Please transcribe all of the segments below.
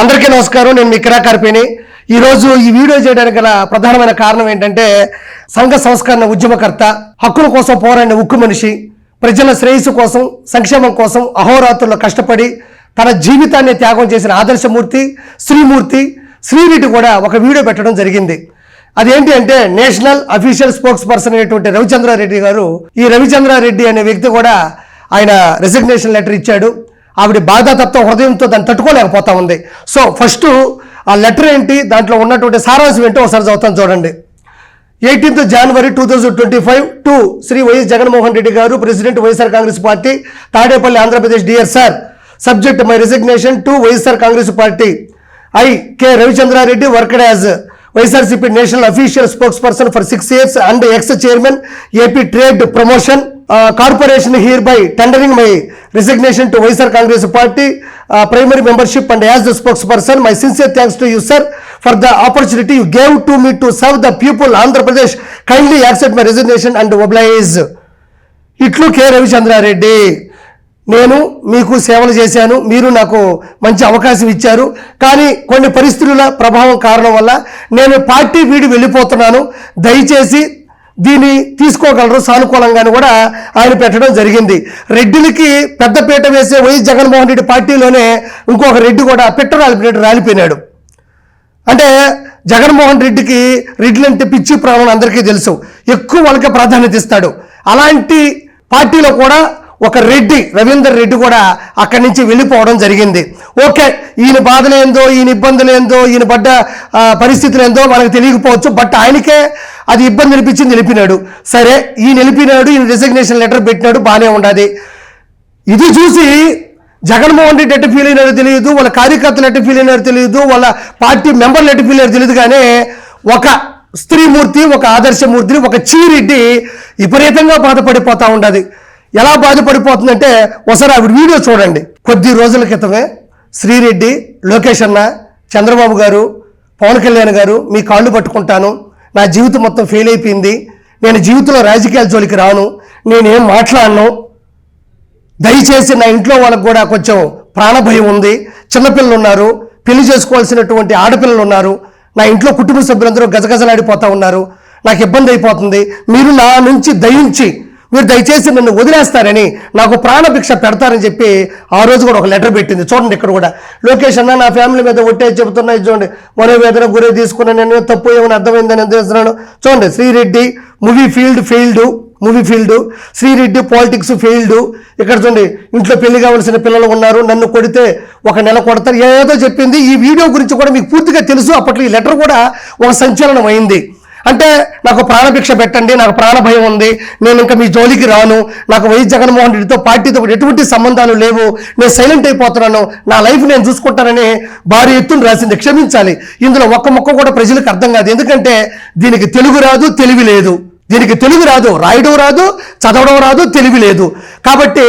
అందరికీ నమస్కారం. నేను మీ కిరాకార్పిని ఈరోజు ఈ వీడియో చేయడానికి గల ప్రధానమైన కారణం ఏంటంటే సంఘ సంస్కరణ ఉద్యమకర్త హక్కుల కోసం పోరాడిన ఉక్కు మనిషి ప్రజల శ్రేయస్సు కోసం సంక్షేమం కోసం అహోరాత్రుల్లో కష్టపడి తన జీవితాన్ని త్యాగం చేసిన ఆదర్శమూర్తి శ్రీమూర్తి శ్రీరెడ్డి కూడా ఒక వీడియో పెట్టడం జరిగింది. అదేంటి అంటే నేషనల్ అఫీషియల్ స్పోక్స్ పర్సన్ అయినటువంటి రవిచంద్రారెడ్డి గారు ఈ రవిచంద్రారెడ్డి అనే వ్యక్తి కూడా ఆయన రెసిగ్నేషన్ లెటర్ ఇచ్చాడు. ఆవిడ బాధాతత్వ హృదయంతో దాన్ని తట్టుకోలేకపోతా ఉంది. సో ఫస్ట్ ఆ లెటర్ ఏంటి దాంట్లో ఉన్నటువంటి సారాంశం ఏంటో ఒకసారి చదువుతాను చూడండి. Eighteenth January two thousand twenty five to Shri YS Jaganmohan Reddy garu president YSR Congress party Tadepalli Andhra Pradesh DSR sir subject my resignation to YSR Congress party. I K Ravichandra Reddy worked as YSRCP national official spokesperson for six years and ex chairman AP trade promotion corporation hereby tendering my resignation to YSR Congress party primary membership and as the spokesperson my sincere thanks to you sir for the opportunity you gave to me to serve the people Andhra Pradesh kindly accept my resignation and oblige ఇట్లు K. Ravichandra Reddy. నేను మీకు సేవలు చేశాను మీరు నాకు మంచి అవకాశం ఇచ్చారు కానీ కొన్ని పరిస్థితుల ప్రభావం కారణం వల్ల నేను పార్టీ వీడి వెళ్ళిపోతున్నాను. దయచేసి దీన్ని తీసుకోగలరు సానుకూలంగాను కూడా ఆయన పెట్టడం జరిగింది. రెడ్డిలకి పెద్దపీట వేసే వైఎస్ జగన్మోహన్ రెడ్డి పార్టీలోనే ఇంకొక రెడ్డి కూడా పిట్ట రాలిపోయినట్టు రాలిపోయినాడు. అంటే జగన్మోహన్ రెడ్డికి రెడ్లు అంటే పిచ్చి ప్రాణం అందరికీ తెలుసు. ఎక్కువ వాళ్ళకే ప్రాధాన్యత ఇస్తాడు. అలాంటి పార్టీలో కూడా ఒక రెడ్డి రవీందర్ రెడ్డి కూడా అక్కడి నుంచి వెళ్ళిపోవడం జరిగింది. ఓకే ఈయన బాధలు ఏందో ఈయన ఇబ్బందులు ఏందో ఈయన పడ్డ పరిస్థితులు ఏందో మనకు తెలియకపోవచ్చు బట్ ఆయనకే అది ఇబ్బంది నిలిపించింది నిలిపినాడు. సరే ఈయన నిలిపినాడు ఈయన రిజిగ్నేషన్ లెటర్ పెట్టినాడు బాగానే ఉండాలి ఇది చూసి జగన్మోహన్ రెడ్డి ఎట్టు ఫీల్ అయినారో తెలియదు వాళ్ళ కార్యకర్తలు ఎట్టు ఫీల్ అయినారో తెలియదు వాళ్ళ పార్టీ మెంబర్లు ఎట్టు ఫీల్ అయ్యారో తెలియదు కానీ ఒక స్త్రీమూర్తి ఒక ఆదర్శమూర్తిని ఒక చీరెడ్డి విపరీతంగా బాధపడిపోతూ ఉండదు. ఎలా బాధపడిపోతుందంటే ఒకసారి ఆవిడ వీడియో చూడండి. కొద్ది రోజుల క్రితమే శ్రీరెడ్డి లోకేష్ అన్న చంద్రబాబు గారు పవన్ కళ్యాణ్ గారు మీ కాళ్ళు పట్టుకుంటాను. నా జీవితం మొత్తం ఫెయిల్ అయిపోయింది. నేను జీవితంలో రాజకీయాల జోలికి రాను. నేనేం మాట్లాడను. దయచేసి నా ఇంట్లో వాళ్ళకు కూడా కొంచెం ప్రాణభయం ఉంది. చిన్నపిల్లలు ఉన్నారు. పెళ్ళి చేసుకోవాల్సినటువంటి ఆడపిల్లలు ఉన్నారు. నా ఇంట్లో కుటుంబ సభ్యులందరూ గజగజలాడిపోతూ ఉన్నారు. నాకు ఇబ్బంది అయిపోతుంది. మీరు నా నుంచి దయించి మీరు దయచేసి నన్ను వదిలేస్తారని నాకు ప్రాణభిక్ష పెడతారని చెప్పి ఆ రోజు కూడా ఒక లెటర్ పెట్టింది. చూడండి ఇక్కడ కూడా. లోకేష్ అన్న నా ఫ్యామిలీ మీద ఒట్టే చెబుతున్నా చూడండి. మనోవేదన గురి తీసుకున్నాను నేను తప్పు ఏమైనా అర్థమైందని ఎంత చేస్తున్నాను చూడండి Sri Reddy movie field field movie field Sri Reddy politics field ఇక్కడ చూడండి ఇంట్లో పెళ్ళి కావాల్సిన పిల్లలు ఉన్నారు నన్ను కొడితే ఒక నెల కొడతారు. ఏదో చెప్పింది. ఈ వీడియో గురించి కూడా మీకు పూర్తిగా తెలుసు. అప్పట్లో ఈ లెటర్ కూడా ఒక సంచలనం అయింది. అంటే నాకు ప్రాణభిక్ష పెట్టండి నాకు ప్రాణభయం ఉంది నేను ఇంకా మీ జోలికి రాను నాకు వైఎస్ జగన్మోహన్ రెడ్డితో పార్టీతో ఎటువంటి సంబంధాలు లేవు నేను సైలెంట్ అయిపోతున్నాను నా లైఫ్ నేను చూసుకుంటానని భారీ ఎత్తున రాసింది క్షమించాలి. ఇందులో ఒక్క మొక్క కూడా ప్రజలకు అర్థం కాదు. ఎందుకంటే దీనికి తెలుగు రాదు తెలివి లేదు. దీనికి తెలుగు రాదు రాయడం రాదు చదవడం రాదు తెలివి లేదు. కాబట్టి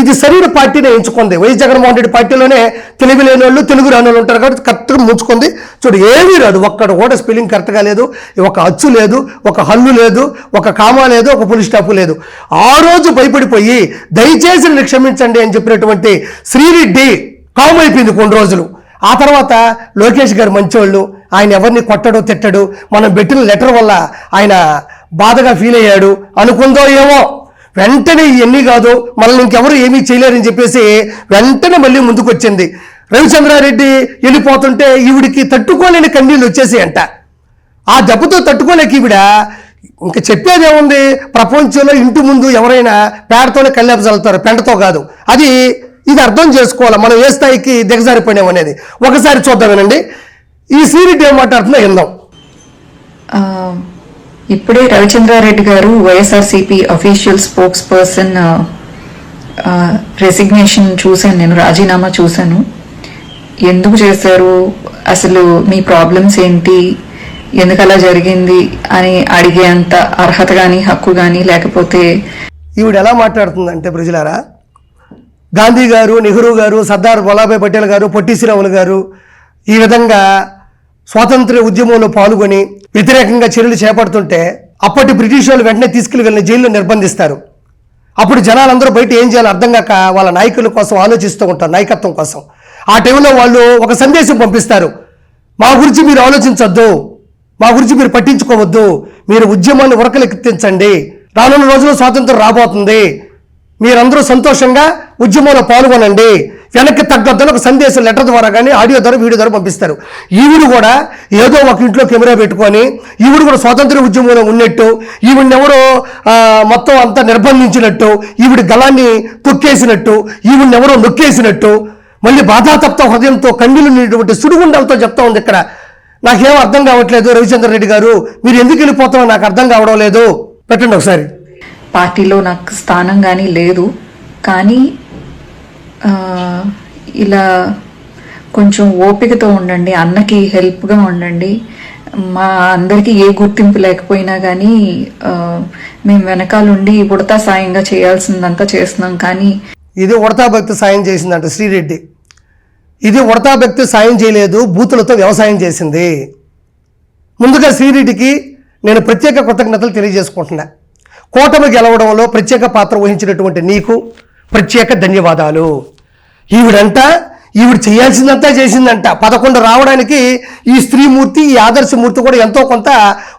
ఇది సరైన పార్టీనే ఎంచుకుంది. వైఎస్ జగన్మోహన్ రెడ్డి పార్టీలోనే తెలివి లేని వాళ్ళు తెలుగు రాని వాళ్ళు ఉంటారు కాబట్టి కరెక్ట్గా ముంచుకుంది. చూడు ఏమీ రాదు. ఒక్కడ కూడా స్పెల్లింగ్ కరెక్ట్గా లేదు. ఒక అచ్చు లేదు ఒక హల్లు లేదు ఒక కామా లేదు ఒక పులి స్టాప్ లేదు. ఆ రోజు భయపడిపోయి దయచేసి నన్ను క్షమించండి అని చెప్పినటువంటి శ్రీరెడ్డి కామ్ అయిపోయింది కొన్ని రోజులు. ఆ తర్వాత లోకేష్ గారు మంచివాళ్ళు ఆయన ఎవరిని కొట్టడు తిట్టడు మనం పెట్టిన లెటర్ వల్ల ఆయన బాధగా ఫీల్ అయ్యాడు. అనుకుందో ఏమో. వెంటనే ఇవన్నీ కాదు మనల్ని ఇంకెవరు ఏమీ చేయలేరని చెప్పేసి వెంటనే మళ్ళీ ముందుకు వచ్చింది రవిచంద్రారెడ్డి వెళ్ళిపోతుంటే ఈవిడికి తట్టుకోలేని కన్నీళ్ళు వచ్చేసి అంట. ఆ దెబ్బతో తట్టుకోలేక ఈవిడ ఇంకా చెప్పేదేముంది? ప్రపంచంలో ఇంటి ముందు ఎవరైనా పేడతోనే కళ్ళెప చల్లుతారు పెంటతో కాదు. అది ఇది అర్థం చేసుకోవాలి. మనం ఏ స్థాయికి దిగజారిపోయాం అనేది. ఒకసారి చూద్దాం వినండి. ఈ సీరియట్ ఏం మాట్లాడుతుందో విందాం. ఇప్పుడే Ravichandra Reddy garu YSRCP official spokesperson resignation చూశాను నేను రాజీనామా చూశాను. ఎందుకు చేశారు? అసలు మీ ప్రాబ్లమ్స్ ఏంటి? ఎందుకు అలా జరిగింది? అని అడిగేంత అర్హత కానీ హక్కు కానీ లేకపోతే ఈవిడ ఎలా మాట్లాడుతుందంటే ప్రజలారా గాంధీ గారు నెహ్రూ గారు సర్దార్ వల్లభాయ్ పటేల్ గారు పొట్టి శ్రీరాములు గారు ఈ విధంగా స్వాతంత్ర్య ఉద్యమంలో పాల్గొని వ్యతిరేకంగా చర్యలు చేపడుతుంటే అప్పటి బ్రిటిష్ వాళ్ళు వెంటనే తీసుకెళ్ళి వెళ్ళిన జైల్లో నిర్బంధిస్తారు. అప్పుడు జనాలందరూ బయట ఏం చేయాలో అర్థం కాక వాళ్ళ నాయకుల కోసం ఆలోచిస్తూ ఉంటారు నాయకత్వం కోసం. ఆ టైంలో వాళ్ళు ఒక సందేశం పంపిస్తారు. మా గురించి మీరు ఆలోచించొద్దు మా గురించి మీరు పట్టించుకోవద్దు మీరు ఉద్యమాన్ని ఉరకలెక్కించండి రానున్న రోజుల్లో స్వాతంత్రం రాబోతుంది. మీరందరూ సంతోషంగా ఉద్యమంలో పాల్గొనండి. వెనక్కి తగ్గొద్దని ఒక సందేశం లెటర్ ద్వారా కానీ ఆడియో ద్వారా వీడియో ద్వారా పంపిస్తారు. ఈవిడ కూడా ఏదో ఒక ఇంట్లో కెమెరా పెట్టుకొని ఈవిడ కూడా స్వాతంత్ర ఉద్యమంలో ఉన్నట్టు ఈవిడెవరో మొత్తం అంతా నిర్బంధించినట్టు ఈవిడ గలాన్ని తొక్కేసినట్టు ఈవిడెవరో నొక్కేసినట్టు మళ్ళీ బాధాతప్త హృదయంతో కన్నీళ్ళు నిండినటువంటి సుడిగుండాలతో చెప్తా ఉంది ఇక్కడ. నాకేం అర్థం కావట్లేదు రవిచంద్ర రెడ్డి గారు. మీరు ఎందుకు వెళ్ళిపోతామో నాకు అర్థం కావడం లేదు. పెట్టండి ఒకసారి. పార్టీలో నాకు స్థానం కానీ లేదు కానీ ఇలా కొంచెం ఓపికతో ఉండండి అన్నకి హెల్ప్గా ఉండండి. మా అందరికీ ఏ గుర్తింపు లేకపోయినా కానీ మేము మేము వెనకాలండి ఉడతా సాయంగా చేయాల్సిందంతా చేస్తున్నాం. కానీ ఇది ఉడతా భక్తి సాయం చేసిందంట శ్రీరెడ్డి. ఇది ఉడతా భక్తి సాయం చేయలేదు బూతులతో వ్యవసాయం చేసింది. ముందుగా శ్రీరెడ్డికి నేను ప్రత్యేక కృతజ్ఞతలు తెలియజేసుకుంటున్నా. కోటమి గెలవడంలో ప్రత్యేక పాత్ర వహించినటువంటి నీకు ప్రత్యేక ధన్యవాదాలు. ఈవిడంట ఈవిడ చేయాల్సిందంతా చేసిందంట. పదకొండు రావడానికి ఈ స్త్రీమూర్తి ఈ ఆదర్శమూర్తి కూడా ఎంతో కొంత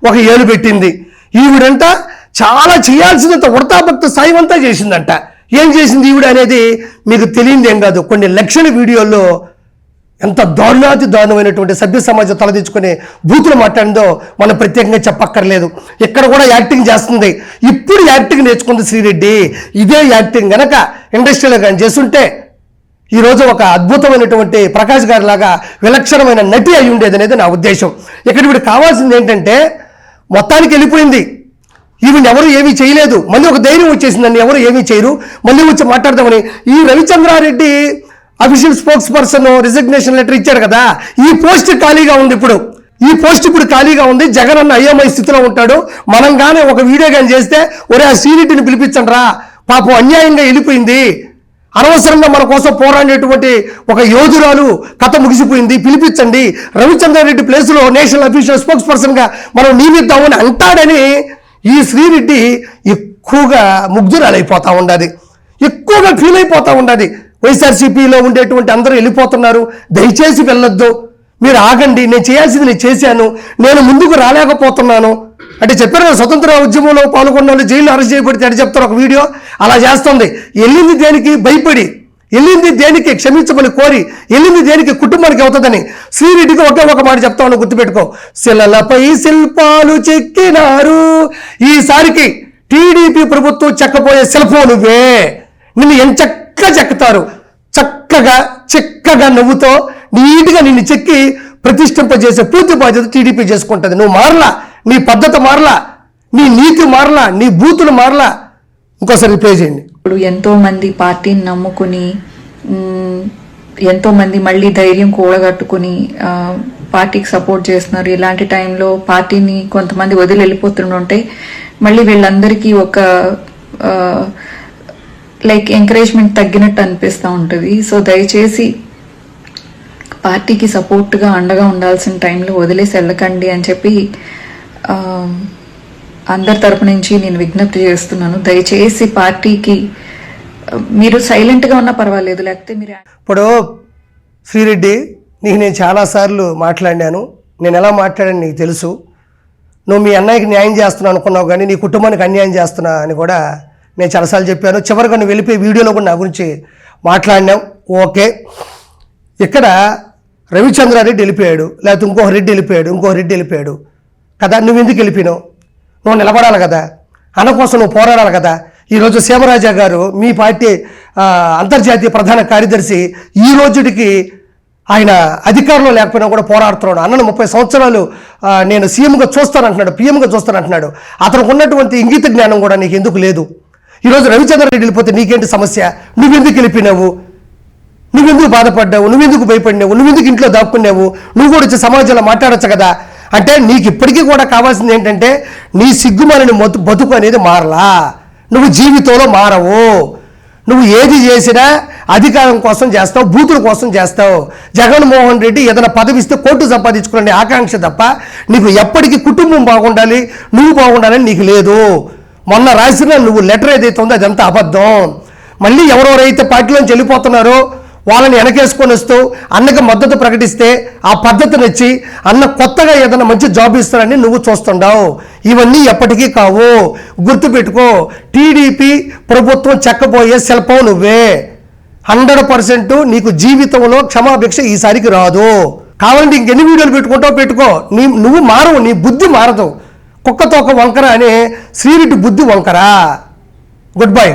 ఒక ఏలు పెట్టింది. ఈవిడంట చాలా చేయాల్సినంత ఉడతాభక్త సాయం అంతా చేసిందంట. ఏం చేసింది ఈవిడ అనేది మీకు తెలియదు ఏం కాదు. కొన్ని లక్షల వీడియోల్లో ఎంత దారుణాతి దారుణమైనటువంటి సభ్య సమాజం తలదించుకునే బూతులు మాట్లాడిందో మనం ప్రత్యేకంగా చెప్పక్కర్లేదు. ఇక్కడ కూడా యాక్టింగ్ చేస్తుంది. ఇప్పుడు యాక్టింగ్ నేర్చుకుంది శ్రీరెడ్డి. ఇదే యాక్టింగ్ గనక ఇండస్ట్రీలో కానీ చేస్తుంటే ఈరోజు ఒక అద్భుతమైనటువంటి ప్రకాష్ గారి లాగా విలక్షణమైన నటి అయి ఉండేది అనేది నా ఉద్దేశం. ఇక్కడ వీడు కావాల్సింది ఏంటంటే మొత్తానికి వెళ్ళిపోయింది. ఈవిడ ఎవరు ఏమీ చేయలేదు. మళ్ళీ ఒక ధైర్యం వచ్చేసిందని ఎవరు ఏమీ చేయరు. మళ్ళీ వచ్చి మాట్లాడదామని ఈ Ravichandra Reddy official spokesperson resignation letter ఇచ్చాడు కదా. ఈ పోస్ట్ ఖాళీగా ఉంది ఇప్పుడు. ఈ పోస్ట్ ఇప్పుడు ఖాళీగా ఉంది. జగన్ అన్న అయోమయ స్థితిలో ఉంటాడు. మనం కానీ ఒక వీడియో కానీ చేస్తే ఒరే ఆ సీనిటిని పిలిపించండి రా. పాపం అన్యాయంగా వెళ్ళిపోయింది. అనవసరంగా మన కోసం పోరాడేటువంటి ఒక యోధురాలు కథ ముగిసిపోయింది. పిలిపించండి. రవిచంద్రారెడ్డి ప్లేస్లో నేషనల్ అఫీషియల్ స్పోక్స్ పర్సన్గా మనం నియమిద్దామని అంటాడని ఈ శ్రీరెడ్డి ఎక్కువగా ముగ్ధురాలైపోతూ ఉండాది. ఎక్కువగా ఫీల్ అయిపోతూ ఉండాది. వైఎస్ఆర్సీపీలో ఉండేటువంటి అందరూ వెళ్ళిపోతున్నారు. దయచేసి వెళ్ళొద్దు. మీరు ఆగండి. నేను చేయాల్సింది నేను చేశాను. నేను ముందుకు రాలేకపోతున్నాను. అంటే చెప్పారు కదా స్వతంత్ర ఉద్యమంలో పాల్గొన్న వాళ్ళు జైలు అరెస్ట్ చేయబడితే అని చెప్తారు ఒక వీడియో. అలా చేస్తుంది. వెళ్ళింది దేనికి? భయపడి. వెళ్ళింది దేనికి? క్షమించమని కోరి. వెళ్ళింది దేనికి? కుటుంబానికి అవుతుందని. శ్రీరెడ్డికి ఒకే ఒక మాట చెప్తామని గుర్తుపెట్టుకో. శిలలపై శిల్పాలు చెక్కినారు. ఈసారికి టీడీపీ ప్రభుత్వం చెక్కపోయే శిల్పం నువ్వే. నిన్ను ఎంచక్క చెక్కుతారు. చక్కగా చక్కగా నవ్వుతో నీట్గా నిన్ను చెక్కి ప్రతిష్ఠింపజేసే పూర్తి బాధ్యత టీడీపీ చేసుకుంటుంది. నువ్వు మారలా నీ పద్ధతి మారలా నీ నీతి మారలా నీ బూతులు మారలా. ఇంకోసారి రిప్లై చేయండి. ఇప్పుడు ఎంతోమంది పార్టీని నమ్ముకుని ఎంతోమంది మళ్ళీ ధైర్యం కూడగట్టుకుని పార్టీకి సపోర్ట్ చేస్తున్నారు. ఇలాంటి టైంలో పార్టీని కొంతమంది వదిలి వెళ్ళిపోతుంటే మళ్ళీ వీళ్ళందరికీ ఒక లైక్ ఎంకరేజ్మెంట్ తగ్గినట్టు అనిపిస్తూ ఉంటుంది. సో దయచేసి పార్టీకి సపోర్ట్గా అండగా ఉండాల్సిన టైంలో వదిలేసి వెళ్ళకండి అని చెప్పి అందరి తరపు నుంచి నేను విజ్ఞప్తి చేస్తున్నాను. దయచేసి పార్టీకి మీరు సైలెంట్గా ఉన్నా పర్వాలేదు లేకపోతే మీరు ఇప్పుడు శ్రీరెడ్డి నీకు నేను చాలాసార్లు మాట్లాడినాను. నేను ఎలా మాట్లాడాను నీకు తెలుసు. నువ్వు మీ అన్నయ్యకి న్యాయం చేస్తున్నావు అనుకున్నావు కానీ నీ కుటుంబానికి అన్యాయం చేస్తున్నా అని కూడా నేను చాలాసార్లు చెప్పాను. చివరిగా నువ్వు వెళ్ళిపోయి వీడియోలో కూడా నా గురించి మాట్లాడినావు. ఓకే. ఇక్కడ రవిచంద్రారెడ్డి వెళ్ళిపోయాడు. లేకపోతే ఇంకో రెడ్డి వెళ్ళిపోయాడు. ఇంకో రెడ్డి వెళ్ళిపోయాడు. కదా నువ్వు ఎందుకు వెళ్ళిపోయినావు? నువ్వు నిలబడాలి కదా. అన్న కోసం నువ్వు పోరాడాలి కదా. ఈరోజు సీమరాజా గారు మీ పార్టీ అంతర్జాతీయ ప్రధాన కార్యదర్శి ఈ రోజుడికి ఆయన అధికారంలో లేకపోయినా కూడా పోరాడుతున్నాడు. అన్నను ముప్పై సంవత్సరాలు నేను సీఎంగా చూస్తానంటున్నాడు పీఎంగా చూస్తానంటున్నాడు. అతనికి ఉన్నటువంటి ఇంగిత జ్ఞానం కూడా నీకు ఎందుకు లేదు? ఈరోజు రవిచంద్ర రెడ్డి వెళ్ళిపోతే నీకేంటి సమస్య? నువ్వెందుకు వెళ్ళిపోయినావు? నువ్వెందుకు బాధపడ్డావు? నువ్వెందుకు భయపడినావు? నువ్వెందుకు ఇంట్లో దాక్కున్నావు? నువ్వు కూడా వచ్చి సమాజంలో మాట్లాడొచ్చు కదా? అంటే నీకు ఇప్పటికీ కూడా కావాల్సింది ఏంటంటే నీ సిగ్గుమాలని మొత్తు బతుకు అనేది మారలా. నువ్వు జీవితంలో మారవు. నువ్వు ఏది చేసినా అధికారం కోసం చేస్తావు బూతుల కోసం చేస్తావు. జగన్మోహన్ రెడ్డి ఏదైనా పదవి ఇస్తే కోర్టు సంపాదించుకునే ఆకాంక్ష తప్ప నీకు ఎప్పటికీ కుటుంబం బాగుండాలి నువ్వు బాగుండాలని నీకు లేదు. మొన్న రాసిన నువ్వు లెటర్ ఏదైతే ఉందో అదంతా అబద్ధం. మళ్ళీ ఎవరెవరైతే పార్టీలోంచి వెళ్ళిపోతున్నారో వాళ్ళని వెనకేసుకొని వస్తూ అన్నకి మద్దతు ప్రకటిస్తే ఆ పద్ధతి నచ్చి అన్న కొత్తగా ఏదైనా మంచి జాబ్ ఇస్తారని నువ్వు చూస్తుండవు. ఇవన్నీ ఎప్పటికీ కావు. గుర్తుపెట్టుకో టీడీపీ ప్రభుత్వం చెక్కబోయే శిల్పం నువ్వే. హండ్రెడ్ పర్సెంట్ నీకు జీవితంలో క్షమాభిక్ష ఈసారికి రాదు. కావాలంటే ఇంకెన్ని వీడియోలు పెట్టుకుంటావు పెట్టుకో. నీ నువ్వు మారవు నీ బుద్ధి మారదు. కుక్కతోక వంకర అనే శ్రీరెడ్డి బుద్ధి వంకర. Good bye.